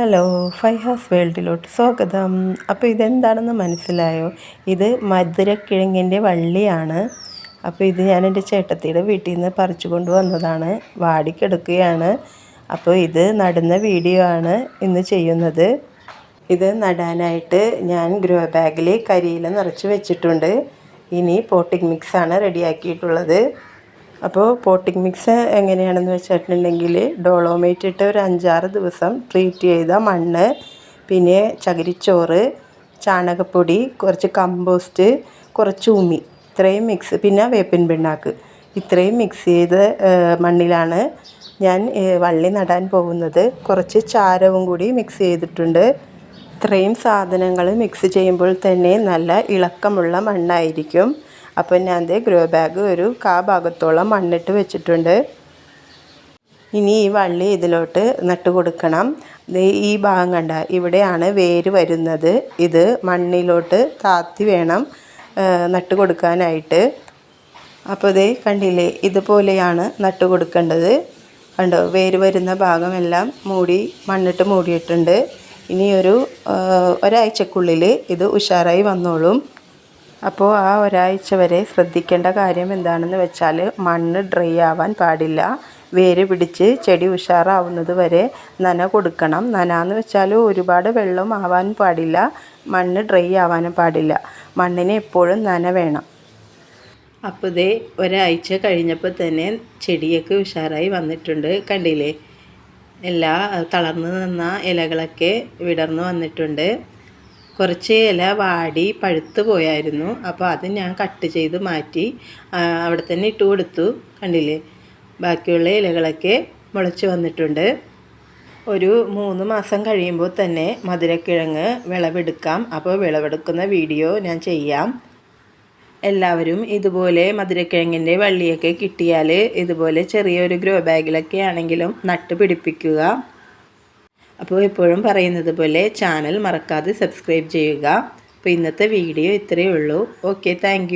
Hello phi Faihas വേൾഡിലോട്ട് സ്വാഗതം. അപ്പോൾ ഇതെന്താണെന്ന് മനസ്സിലായോ? ഇത് മധുരക്കിഴങ്ങിന്റെ വള്ളിയാണ്. അപ്പോൾ ഇത് ഞാൻ എന്റെ ചേട്ടത്തിയുടെ വീട്ടിൽ നിന്ന് പറിച്ചു കൊണ്ടുവന്നതാണ് വാടിക്കെടുക്കുകയാണ്. അപ്പോൾ ഇത് നടുന്ന വീഡിയോ ആണ് ഇന്ന് ചെയ്യുന്നത്. ഇത് നടാനായിട്ട് ഞാൻ ഗ്രോ ബാഗിൽ കരിയില നിറച്ച് വെച്ചിട്ടുണ്ട്. ഇനി പോട്ടിംഗ് മിക്സാണ് റെഡിയാക്കിയിട്ടുള്ളത്. അപ്പോൾ പോട്ടിംഗ് മിക്സ് എങ്ങനെയാണെന്ന് വെച്ചിട്ടുണ്ടെങ്കിൽ ഡോളോമേറ്റ് ഇട്ട് ഒരു അഞ്ചാറ് ദിവസം ട്രീറ്റ് ചെയ്ത മണ്ണ് പിന്നെ ചകിരിച്ചോറ് ചാണകപ്പൊടി കുറച്ച് കമ്പോസ്റ്റ് കുറച്ച് ഉമി ഇത്രയും മിക്സ് പിന്നെ വേപ്പിൻ പിണ്ണാക്ക്. ഇത്രയും മിക്സ് ചെയ്ത് മണ്ണിലാണ് ഞാൻ വള്ളി നടാൻ പോകുന്നത്. കുറച്ച് ചാരവും കൂടി മിക്സ് ചെയ്തിട്ടുണ്ട്. ഇത്രയും സാധനങ്ങൾ മിക്സ് ചെയ്യുമ്പോൾ തന്നെ നല്ല ഇളക്കമുള്ള മണ്ണായിരിക്കും. അപ്പോൾ ഞാൻ ഗ്രോ ബാഗ് ഒരു കാ ഭാഗത്തോളം മണ്ണിട്ട് വെച്ചിട്ടുണ്ട്. ഇനി ഈ വള്ളി ഇതിലോട്ട് നട്ട് കൊടുക്കണം. ഈ ഭാഗം കണ്ട ഇവിടെയാണ് വേര് വരുന്നത്. ഇത് മണ്ണിലോട്ട് താത്തി വേണം നട്ട് കൊടുക്കാനായിട്ട്. അപ്പോൾ ഇതേ കണ്ടില്ലേ ഇതുപോലെയാണ് നട്ട് കൊടുക്കേണ്ടത്. കണ്ടോ വേര് വരുന്ന ഭാഗമെല്ലാം മൂടി മണ്ണിട്ട് മൂടിയിട്ടുണ്ട്. ഇനി ഒരു ഒരാഴ്ചക്കുള്ളിൽ ഇത് ഉഷാറായി വന്നോളും. അപ്പോൾ ആ ഒരാഴ്ച വരെ ശ്രദ്ധിക്കേണ്ട കാര്യം എന്താണെന്ന് വെച്ചാൽ മണ്ണ് ഡ്രൈ ആവാൻ പാടില്ല. വേര് പിടിച്ച് ചെടി ഉഷാറാവുന്നത് വരെ നന കൊടുക്കണം. നന എന്ന് വെച്ചാൽ ഒരുപാട് വെള്ളം ആവാൻ പാടില്ല. മണ്ണ് ഡ്രൈ ആവാനും പാടില്ല. മണ്ണിന് എപ്പോഴും നന വേണം. അപ്പോൾ ഇതേ ഒരാഴ്ച കഴിഞ്ഞപ്പോൾ തന്നെ ചെടിയൊക്കെ ഉഷാറായി വന്നിട്ടുണ്ട്. കണ്ടില്ലേ? എല്ലാ തളർന്നു നിന്ന ഇലകളൊക്കെ വിടർന്നു വന്നിട്ടുണ്ട്. കുറച്ച് ഇല വാടി പഴുത്ത് പോയായിരുന്നു. അപ്പോൾ അത് ഞാൻ കട്ട് ചെയ്ത് മാറ്റി അവിടെ തന്നെ ഇട്ട് കൊടുത്തു. കണ്ടില്ലേ? ബാക്കിയുള്ള ഇലകളൊക്കെ മുളച്ച് വന്നിട്ടുണ്ട്. ഒരു മൂന്ന് മാസം കഴിയുമ്പോൾ തന്നെ മധുരക്കിഴങ്ങ് വിളവെടുക്കാം. അപ്പോൾ വിളവെടുക്കുന്ന വീഡിയോ ഞാൻ ചെയ്യാം. എല്ലാവരും ഇതുപോലെ മധുരക്കിഴങ്ങിന്റെ വള്ളിയൊക്കെ കിട്ടിയാൽ ഇതുപോലെ ചെറിയൊരു ഗ്രോ ബാഗിലൊക്കെ ആണെങ്കിലും നട്ട് പിടിപ്പിക്കുക. അപ്പോൾ എപ്പോഴും പറയുന്നത് പോലെ ചാനൽ മറക്കാതെ സബ്സ്ക്രൈബ് ചെയ്യുക. അപ്പോൾ ഇന്നത്തെ വീഡിയോ ഇത്രയേ ഉള്ളൂ. Okay thank